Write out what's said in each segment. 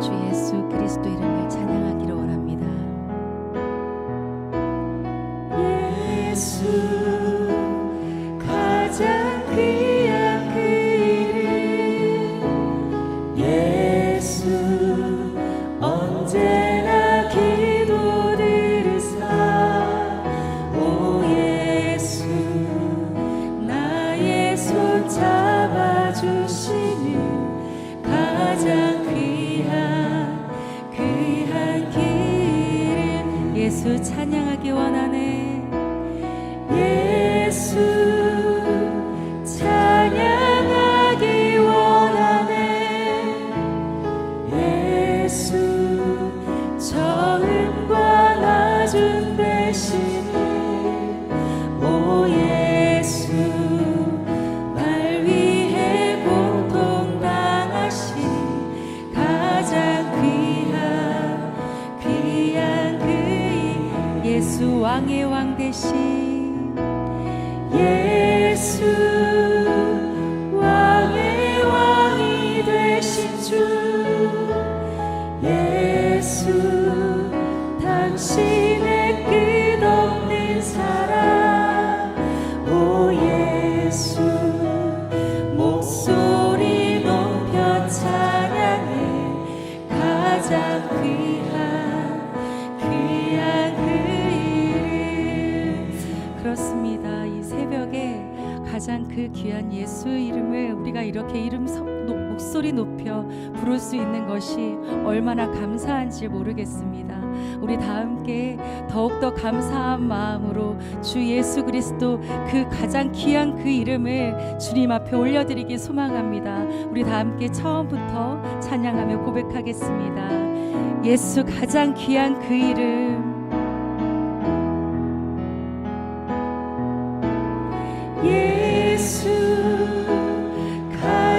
주 예수 그리스도 이름을 찬양하기를 원합니다. 가장 귀 찬양하기 원하네. 예수 찬양하기 원하네 예수 처음과 나중 되시 예수 왕의 왕 대신 예수 왕의 왕이 되신 주 예수 당신의 끝없는 사랑 그 귀한 예수 이름을 우리가 이렇게 이름 목소리 높여 부를 수 있는 것이 얼마나 감사한지 모르겠습니다. 우리 다 함께 더욱더 감사한 마음으로 주 예수 그리스도 그 가장 귀한 그 이름을 주님 앞에 올려드리기 소망합니다. 우리 다 함께 처음부터 찬양하며 고백하겠습니다. 예수 가장 귀한 그 이름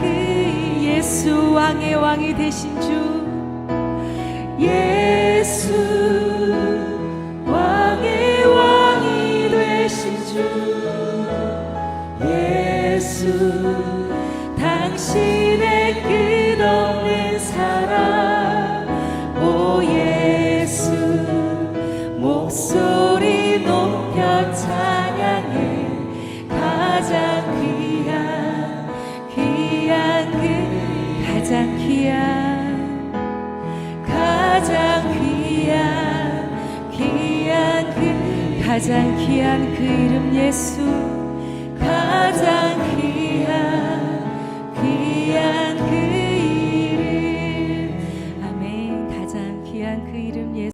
그 예수 왕의 왕이 되신 주. 예수 당신의 끝없는 사랑. 오 예수 목소리 높여 찬양해. 가장 귀한 귀한 그 가장 귀한 가장 귀한 귀한 그 가장 귀한 그 이름 예수. 가장 귀한